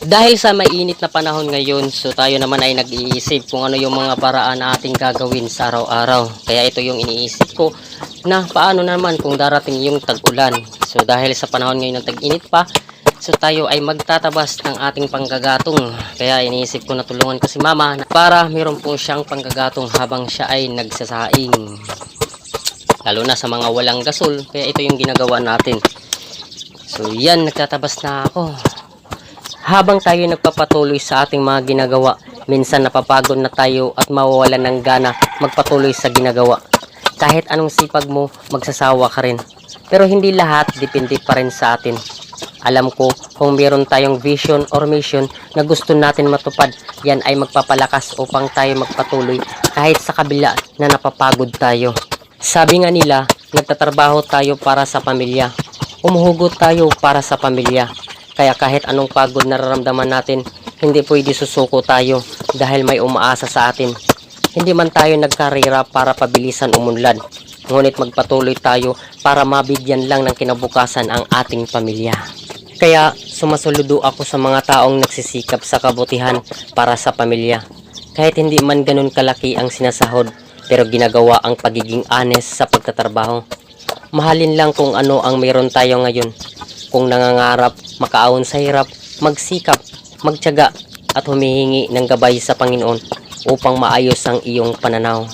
Dahil sa mainit na panahon ngayon, so tayo naman ay nag-iisip kung ano yung mga paraan na ating gagawin sa araw-araw. Kaya ito yung iniisip ko na paano naman kung darating yung tag-ulan. So dahil sa panahon ngayon ng tag-init pa, so tayo ay magtatabas ng ating panggagatong. Kaya iniisip ko na tulungan ko si mama para meron po siyang panggagatong habang siya ay nagsasaing. Lalo na sa mga walang gasol, kaya ito yung ginagawa natin. So yan, nagtatabas na ako. Habang tayo nagpapatuloy sa ating mga ginagawa, minsan napapagod na tayo at mawawalan ng gana magpatuloy sa ginagawa. Kahit anong sipag mo, magsasawa ka rin. Pero hindi lahat depende pa rin sa atin. Alam ko kung meron tayong vision or mission na gusto natin matupad, yan ay magpapalakas upang tayo magpatuloy kahit sa kabila na napapagod tayo. Sabi nga nila, nagtatrabaho tayo para sa pamilya. Umuhugot tayo para sa pamilya. Kaya kahit anong pagod nararamdaman natin, hindi pwede susuko tayo dahil may umaasa sa atin. Hindi man tayo nagkarira para pabilisan umunlad. Ngunit magpatuloy tayo para mabigyan lang ng kinabukasan ang ating pamilya. Kaya sumasuludo ako sa mga taong nagsisikap sa kabutihan para sa pamilya. Kahit hindi man ganun kalaki ang sinasahod, pero ginagawa ang pagiging honest sa pagtatrabaho. Mahalin lang kung ano ang meron tayo ngayon. Kung nangangarap, makaahon sa hirap, magsikap, magtiyaga, at humihingi ng gabay sa Panginoon upang maayos ang iyong pananaw.